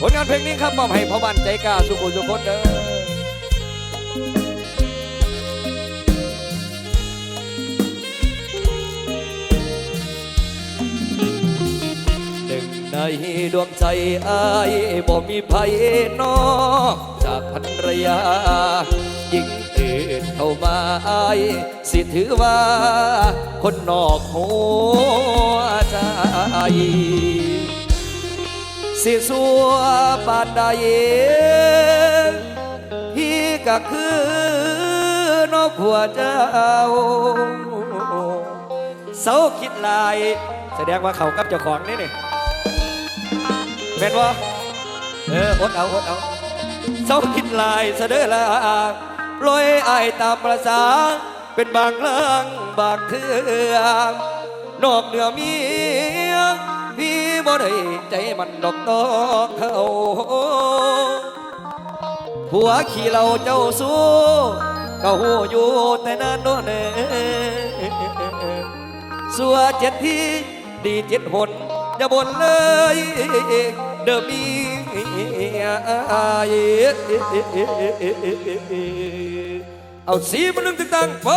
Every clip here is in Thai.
ผลงานเพลงนี้ครับมอบให้พ่อบ้านใจกล้าสุขุสุขคนเด้อหนึ่งในดวงใจอายบ่มีภัยนอกจากภรรยา ยิ่งอื่นเข้ามาอายสิถือว่า คนนอกหัวใจ สิสัวปานใดพี่ก็คือนกหัวเจ้าเสาคิดลาย แสดงว่าเขากับเจ้าของนี่นี่แม่นว่าเอออดเอาอดเอาเสาคิดลายเสดอลาปล่อยไอตามประสาเป็นบางเรื่องบางเทืองนอกเหนือมี บ่ได้ใจมันดอกตอกเขาผัวขี่เราเจ้าสู้ก็หูอยู่แต่นานโน่นเน่สัวเจ็ดที่ดีเจ็ดหนอย่าบ่นเลยเดิมมีเอาสีมันนึงตึงตังไป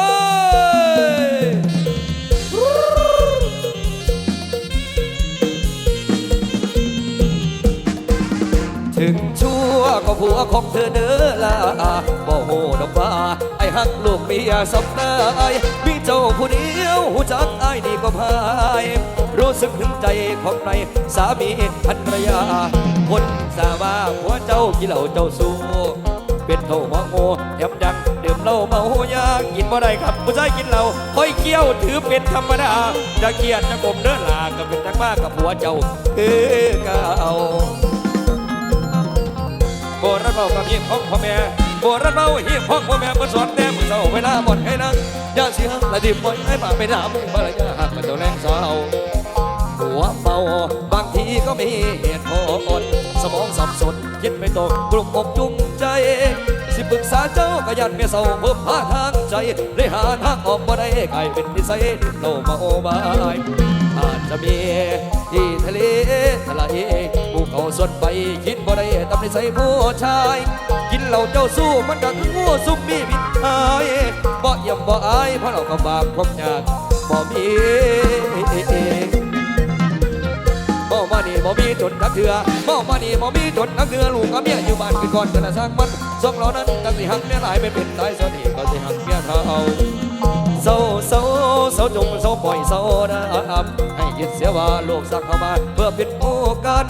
ถึงชั่วก็ผัวของเธอเด้อละบ่โหดอกว่าไอ้ฮักลูกเมียสำนายมีเจ้าผู้เดียวหูจักไอ้ายดีกว่าพายรู้สึกถึงใจของในสามีภรรยา คนสาว่าหัวเจ้ากี่เหล่าเจ้าสู้เป็นเท่าหัวโง่แถมดังดื่มเหล้าเมายากินบ่ได้ครับผู้ชายกินเหล้าค่อยเกี้ยวถือเป็นธรรมดาจะเกียดจะกลมเดินลาก็เป็นจักบ้ากับผัวเจ้าคือเก่า โบราณเบากับเฮียบของพ่อแม่โบราณเบาเฮียบของพ่อแม่มาสอนแต้มมือเศร้าเวลาบ่นให้นั่งอย่าเสียละดิบบ่อยให้ป่าไปด่ามึงบ่ละอย่าหักมันตัวแรงสาวหัวเมาบางทีก็มีเหตุผลสมองสับสนคิดไม่ตกกลุ่มอกจุงใจ สิปรึกษาเจ้าก็ยันเมียเศร้าเพิ่มพาทางใจได้หาทางออกบ่ได กลายเป็นนิสัยเรามาโอบายอาจจะมีที่ทะเลทลายภูเขาสวนไปคิดบ่ได้ตำในใส่ผู้ชาย กินเหล้าเจ้าสู้มันก็คืองูซุ่มมีพิษหายบ่เยี่ยมบ่อายเพราะเราก็บาปความยากบ่มีบ่มานี่บ่มีจนนักเถื่อบ่มานี่บ่มีจนนักเถื่อลูกกับเมียอยู่บ้านคือก่อนกันนะสร้างมันสองเรานั้นกันสิหักเมียหลายเป็นเป็นตายสนิทก็สิหักเมียเท่า เศร้าเศร้าเศร้าจงเศร้าปล่อยเศร้านะให้ยึดเสียว่าโลกสร้างเข้ามาเพื่อเป็นโอกัน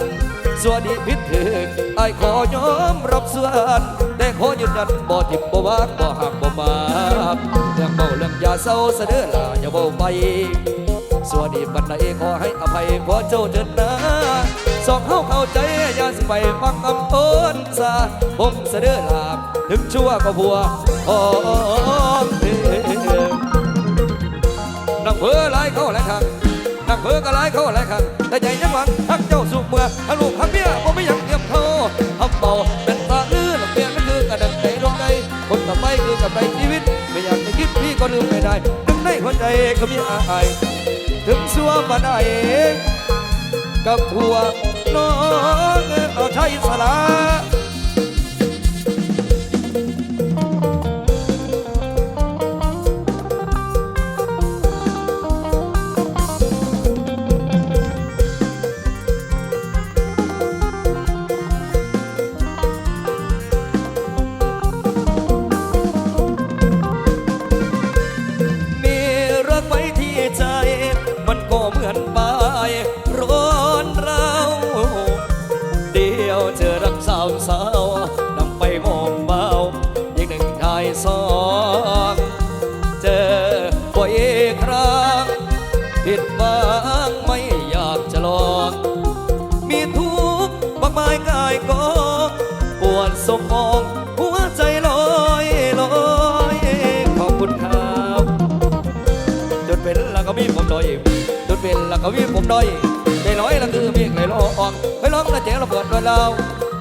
ส่วนดีพิถึกไอ้ขอยอมรับส่วนแต่ขอยืนยันบ่ทิมบ่วางบ่หักบ่มาเรื่องเบาเรื่องอยาเศร้าเสนอลาอย่าเบาไปส่วนดีบันไดขอให้อภัยขอเจ้าเดินหน้าสองเข้าเข้าใจอย่าสิไปฟังคำต้นซาผมเสนอลาถึงชั่วก็ผัวหอมเถิด เพื่อหลายเข้าหลายครั้งนักเพื่อก็หลายเข้าหลายครั้งแต่ใจยังหวังทักเจ้าสุขเมื่อฮัลูกฮักเมียผมไม่อยากเทียมเท่าทำเบาเป็นตาลื่นเปลี่ยนนั่นคือกระดังใจดวงใจคนต่อไปคือกับใจชีวิต ไม่อยากจะคิดพี่ก็ลืมไม่ได้ถึงในหัวใจก็มีอายถึงสัวมาได้กับหัวน้องเอาใช้สละายกายกอปวดสมองหัวใจลอยลอยขอบคุณครับจนเป็นแล้วก็มีผมด้อยจนเป็นแล้วก็มีผมด้อยใจน้อยแล้วคือมีไหลลองไปร้องแล้วเจ๋งระเบิดด้วยเรา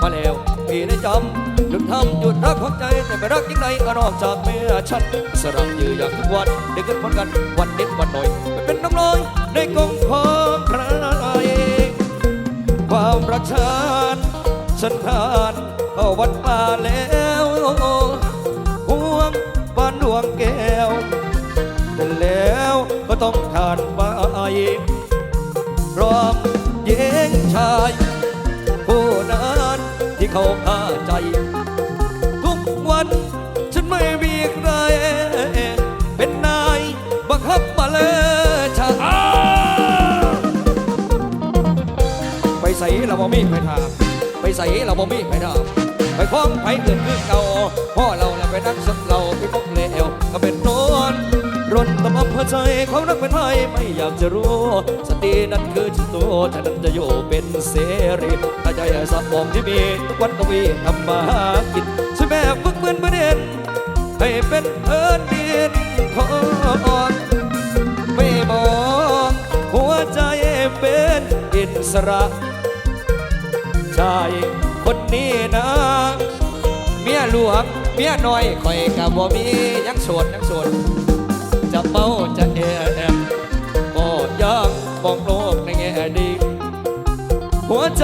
มาแล้วพี่ได้จำหยุดทำหยุดรักของใจแต่ไม่รักยิ่งใดก็นอกจากเมียฉันสรังยืออย่างทุกวันได้ขึ้นพนกันวันเด็กวันหน่อยไม่เป็นน้ำลอยในกองของใครความรักฉัน ฉันทานเข้าวัดป่าแล้วห่วงบ้านดวงแก้ว แต่แล้วก็ต้องทานไปพร้อมเย้งชาย ผู้นั้นที่เขาฆ่าใจ ทุกวันฉันไม่มีใคร เป็นนายบังคับมาเลยชาไปใส่เราบ่มีไปถามไป ใส่เราบ่มีไปถามไปคล้องไปเกินคือเก่าพ่อเราแหละไปนักสักเราไปพบเลวก็เป็นโนอนรนตำอำเภอใจเขานักเป็นไทยไม่อยากจะรู้ สตินั้นคือจิตตัวฉะนั้นจะอยู่เป็นเสรีถ้าใจสะบอมที่มีทุกวันก็วีทำมาหากินช่วยแม่ฝึกเหมือนประเด็นให้เป็นเอินดินของไม่มองหัวใจเป็นอิสระ ชายคนนี้นะ เมียหลวงเมียน้อยคอยกับบ่มียังโสดยังโสดจะเมาจะแอบก็ยังมองโลกในแง่ดี หัวใจ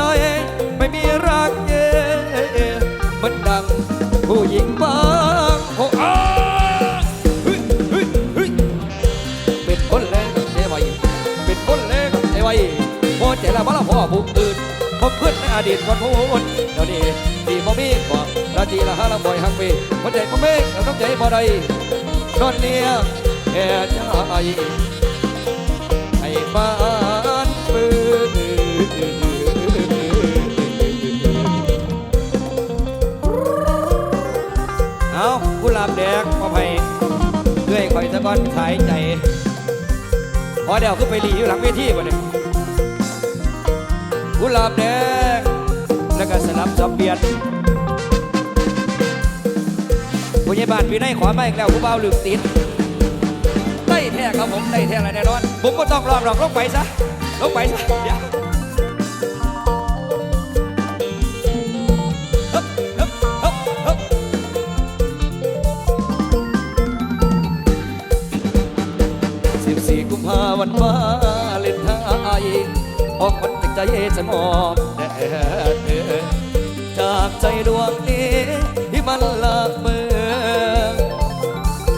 ไม่มีรักเย่มันดังผู้หญิงบา อดีตก่อนพูดเดี๋ยวนี้ดีบ่มีบ่ราจีละห้าละบ่อยหักปีหัวใจบ่เมฆเราต้องใจบ่ได้นอนเลี้ยงแค่ใจให้บ้านปืนเอากุหลาบแดงมาไปเลื่อยข่อยสะก้อนขายใจ พอเดี๋ยวขึ้นไปหลีอยู่หลังเวทีก่อนเลยกุหลาบแดง แล้วก็สลับสับเปลี่ยนผู้ใหญ่บ้านพี่ได้ขอมาอีกแล้วผู้เบาลืมติดได้แท้ครับผมได้แท้อะไรแน่นอนผมก็ต้องรองหรอกลงไปซะลงไปซะเดี๋ยวฮึบฮึบฮึบฮึบสิบสี่กุมภาวันวาเลนไทน์ออกมันจากใจฉันมองแดด จากใจดวงนี้ที่มันหละเมอ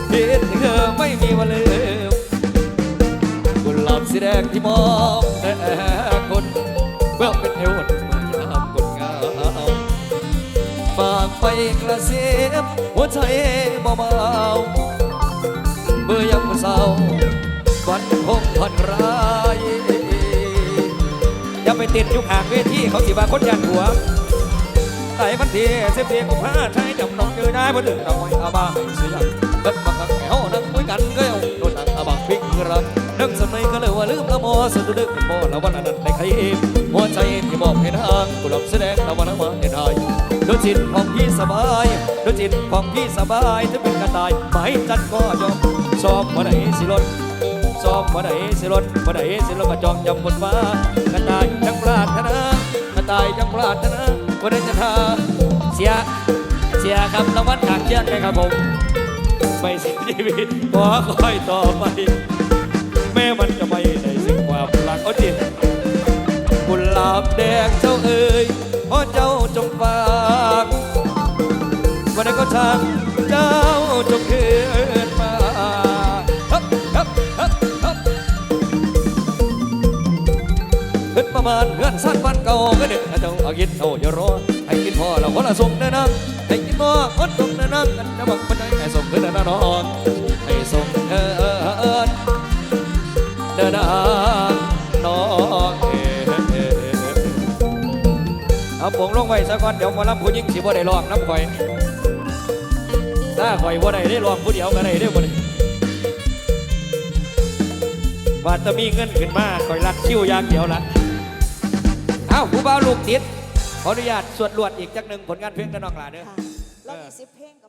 เห็นเธอไม่มีวันลืมกุหลาบสีแดงที่มองแต่คนเมื่อเป็นเอวเมื่อยามกดงามฝากไปกระเสียบหัวใจเบาๆเมื่อยามเศร้าวันคงผ่อนคลายอย่าไปติดยุคหางเวทีเขาสิว่าคนยันหัว ไอ้มันเทีเสียเพียกุมภาใช้จำนองเจอได้บ่ถึงเราไม่อาบาให้เสียเบิดมาขังแถวนั่งคุยกันก็เอาโดนตังอาบังพิงรักนึกสมัยก็เลยว่าลืมละโมสะดุดเป็นโมแล้ววันนั้นในใครเองหัวใจที่บอกให้ทางกูหลบแสดงแล้ววันนั้นมาเห็นได้ดูจิตของพี่สบายดูจิตของพี่สบายถ้าเป็นกระต่ายไม่จัดก็ยอมชอบมาไหนสิรถซ้อมบ่ได้สิรถบ่ได้สิรถมาจองยำบนฟ้ากระต่ายจังปรารถนากระต่ายจังปรารถนา บ่ได้จะทาเสียเสียครับรางวัลขางเชือกเลยครับผมไปสิ้นชีวิตขอคอยต่อไป แม้มันจะไม่ ขึ้นประมาณเพื่อนสั้นวันเก่าก็เด็กเจ้าอากินโอ้ยารอให้กินพอเราคนละส่งเด้อนังให้กินพอคนส่งเด้อนังกันจะบอกมันได้ให้ส่งขึ้นเด้อนะน้องให้ส่งเอินเด้อนะน้องเอ๋เอาปงลงไว้ซะก่อนเดี๋ยวมอลำผู้หญิงสิบ่ได้ร้องน้ำข่อยถ้าข่อยบ่ได้ได้รองผู้เดียวก็ได้เด้บ่ได้ว่าจะมีเงินขึ้นมาข่อยรักคิวอย่างเดียวละาผู้บ่าวลูกติดขออนุญาตสวดลวดอีกจักหนึ่งผลงานเพลงกันน้องหลาเด้อค่ะเรามีสิบเพลงกับบ้าวา